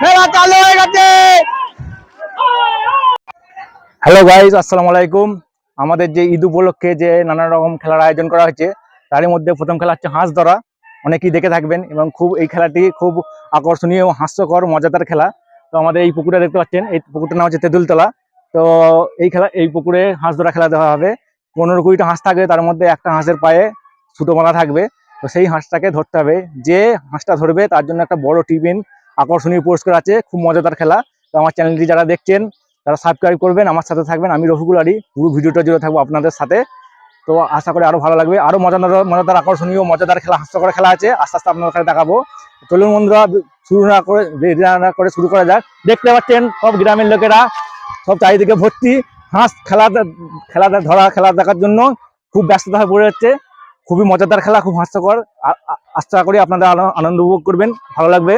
খেলা চালু হয়ে গেছে। হ্যালো গাইজ আসসালামু আলাইকুম। আমাদের যে ঈদ উপলক্ষে যে নানা রকম খেলার আয়োজন করা হয়েছে, তারই মধ্যে প্রথম খেলা হচ্ছে হাঁস ধরা অনেকেই দেখে থাকবেন এবং খুব এই খেলাটি খুব আকর্ষণীয় হাস্যকর, মজাদার খেলা। তো আমাদের এই পুকুরে দেখতে পাচ্ছেন, এই পুকুরটার নাম হচ্ছে তেঁতুলতলা। তো এই খেলা, এই পুকুরে হাঁস ধরা খেলা দেওয়া হবে। পনেরো কুড়িটা হাঁস থাকবে, তার মধ্যে একটা হাঁসের পায়ে সুতো মালা থাকবে। তো সেই হাঁসটাকে ধরতে হবে। যে হাঁসটা ধরবে, তার জন্য একটা বড় টিফিন আকর্ষণীয় পুরস্কার আছে, খুব মজাদার খেলা। তো আমার চ্যানেলটি যারা দেখছেন, তারা সাবস্ক্রাইব করবেন, আমার সাথে থাকবেন। আমি রফিকুল আলী, পুরো ভিডিওটা জুড়ে থাকব আপনাদের সাথে। তো আশা করি আরও ভালো লাগবে। আরও মজাদার মজাদার, আকর্ষণীয়, মজাদার খেলা, হাস্যকর খেলা আছে। আস্তে আস্তে আপনাদের সাথে দেখাবো। চলুন বন্ধুরা, শুরু না করে না করে শুরু করা যাক। দেখতে পাচ্ছেন সব গ্রামের লোকেরা, সব চারিদিকে ভর্তি। হাঁস খেলা খেলা ধরা, খেলা দেখার জন্য খুব ব্যস্ততা হয়ে পড়ে যাচ্ছে। খুবই মজাদার খেলা, খুব হাস্যকর। আশা করি আপনারা আনন্দ উপভোগ করবেন। ভালো লাগবে।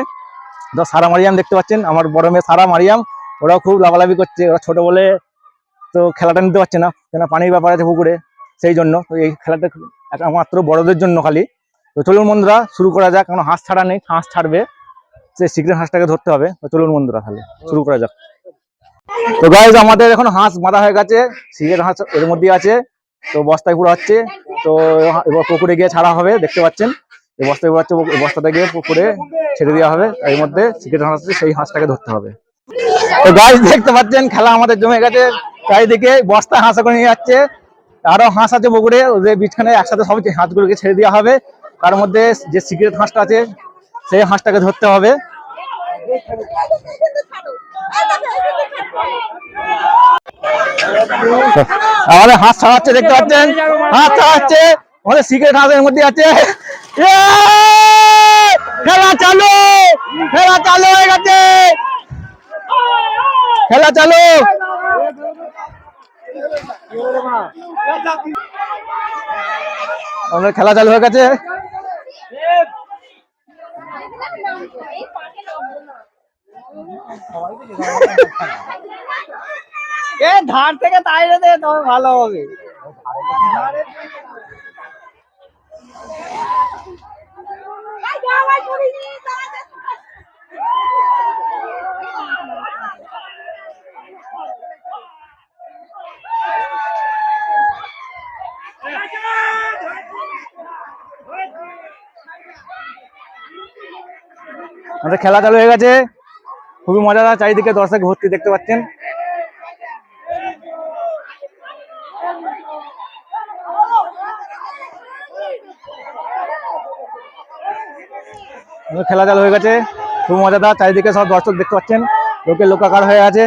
সারা মারিয়াম দেখতে পাচ্ছেন, আমার বড় মেয়ে সারা মারিয়াম। ওরাও খুব লাভালাভি করছে, ওরা ছোট বলে তো খেলাটা নিতে পারছে না কেন পানির ব্যাপার আছে পুকুরে, সেই জন্য তো এই খেলাটা একমাত্র বড়দের জন্য খালি। তো চলুন বন্ধুরা, শুরু করা যাক কারণ হাঁস ছাড়া নেই, হাঁস ছাড়বে। সে সিক্রেট হাঁসটাকে ধরতে হবে, তো চলুন বন্ধুরা তাহলে, শুরু করা যাক। তো গাইজ আমাদের এখন হাঁস বাঁধা হয়ে গেছে সিক্রেট হাঁস এর মধ্যে আছে, তো বস্তায় পুরো হচ্ছে, তো এবার পুকুরে গিয়ে ছাড়া হবে, দেখতে পাচ্ছেন। এই বস্তায় পুরো হচ্ছে বস্তাটা গিয়ে পুকুরে ছেড়ে দেওয়া হবে এর মধ্যে সিক্রেট হাঁস আছে সেই হাঁসটাকে ধরতে হবে। তো গাছ দেখতে পাচ্ছেন খেলা আমাদের জমে গেছে। চারিদিকে বস্তা হাঁস করে নিয়ে যাচ্ছে। আরও হাঁস আছে পুকুরে ওদের বিছখানে একসাথে সব হাঁসগুলোকে ছেড়ে দেওয়া হবে। তার মধ্যে যে সিক্রেট হাঁসটা আছে সেই হাঁসটাকে ধরতে হবে। আমাদের হাঁস ছাড়াচ্ছে দেখতে পাচ্ছেন? হাঁস ছাড়াচ্ছে আমাদের সিক্রেট হাঁসের মধ্যে আছে! খেলা চালু খেলা চালু হয়ে গেছে। খেলা চালু। আমাদের খেলা চালু হয়ে গেছে। এ, ধার থেকে তাইরে দে, তবে ভালো হবে। আমাদের খেলা চালু হয়ে গেছে। খুবই মজাদার চারিদিকে দর্শক ভর্তি দেখতে পাচ্ছেন। খেলা চালু হয়ে গেছে। খুব মজাদার, চারিদিকে সব দর্শক দেখতে পাচ্ছেন। লোকে লোকাকার হয়ে আছে।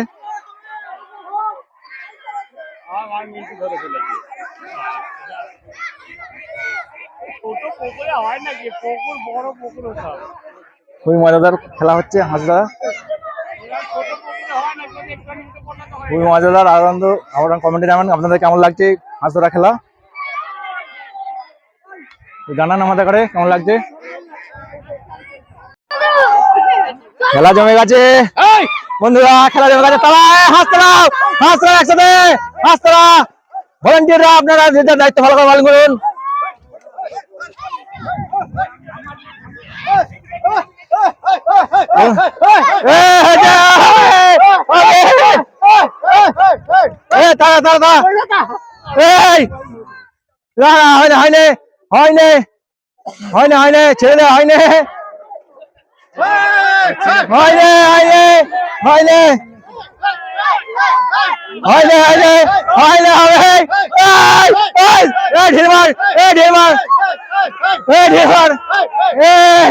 খুবই মজাদার খেলা হচ্ছে হাঁস দ্বারা ছোট পুকুরে নাকি একটু নিতে পড়লে তো হয় খুবই মজাদার, আনন্দ আপনারা কমেন্টে জানান আপনাদের কেমন লাগছে হাঁস ধরা খেলা। জানান আমাদের করে কেমন লাগছে। খেলা জমে গেছে বন্ধুরা খেলা জমে গেছে তারা হাঁস তারাও হাঁস তারা একসাথে ভলেন্টিয়াররা আপনারা নিজের দায়িত্ব ভালো করে পালন করুন এ, তারা তারা তারা এই না না হয় না হয় না হয় না হয় না হয় না ছেড়ে দে হয় না হয় না হয় না হয় না হবে এই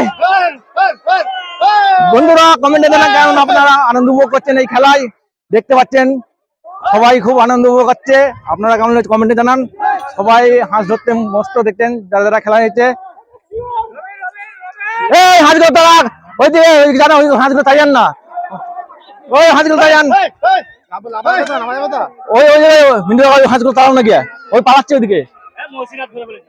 বন্ধুরা কমেন্টে জানান কেমন আপনারা আনন্দ উপভোগ করছেন এই খেলায়? দেখতে পাচ্ছেন, সবাই খুব আনন্দ উপভোগ করছে। আপনারা কেমন কমেন্টে জানান। সবাই হাঁস ধরতে মস্ত দেখতেন, যারা যারা খেলা হয়েছে। এই হাঁসগুলো তারা ওই যে ওই জানো ওই হাঁসগুলো তাই যান না? ওই হাঁসগুলো তাই যান ওই ওই ওই মিন্টু ওই হাঁসগুলো তাড়াও না গিয়া ওই পালাচ্ছে ওইদিকে। মসিনাথ ধরে বলে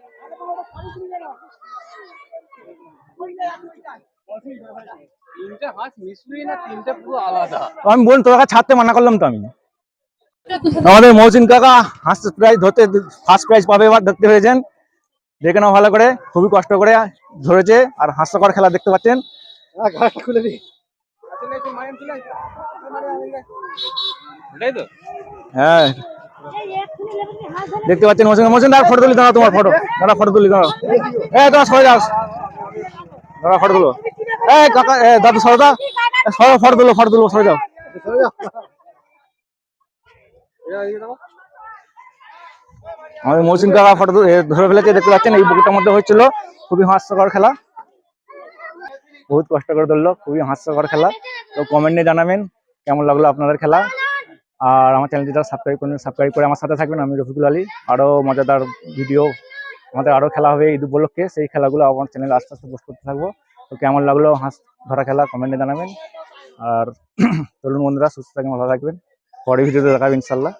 তিনটে হাঁস মিশবি না তিনটে পুরো আলাদা? তো আমি বলুন তোর কাছে ছাড়তে মানা করলাম তো আমি। আমাদের মহসিন কাকা হাঁস প্রাইজ ধরতে ফার্স্ট প্রাইজ পাবে এবার দেখতে হয়েছেন দেখে নাও ভালো করে খুবই কষ্ট করে ধরেছে আর হাস্যকর খেলা দেখতে পাচ্ছেন। খুলে দি হ্যাঁ। দেখতে পাচ্ছেন মোশন মোশন দাঁড়া ফটো তুলি দাঁড়া তোমার ফটো দাঁড়া ফটো তুলি দাঁড়া তোরা সরে যাও। দাঁড়া ফটো তুলো। কাকা দাদু সরে দাও সরে ফটো তুলো ফটো তুলো সরে যাও। আমাদের মৌসুম কাকা ফটো ধরে ফেলেছে দেখতে পাচ্ছেন এই বুকটার মধ্যে হয়েছিল। খুবই হাস্যকর খেলা। বহুত কষ্ট করে ধরলো, খুবই হাস্যকর খেলা। তো কমেন্টে জানাবেন কেমন লাগল আপনাদের খেলা। আর আমার চ্যানেলটি যারা সাবস্ক্রাইব করেন সাবস্ক্রাইব করে আমার সাথে থাকবেন, আমি রফিকুল আলী। আরও মজাদার ভিডিও আমাদের আরও খেলা হবে ঈদ উপলক্ষে। সেই খেলাগুলো আমার চ্যানেলে আস্তে আস্তে পোস্ট করতে থাকব। তো কেমন লাগল হাঁস, ধরা খেলা কমেন্টে জানাবেন। আর চলুন বন্ধুরা, সুস্থ থাকবেন ভালো থাকবেন। পরে ভিডিওতে দেখাবেন ইনশাল্লাহ।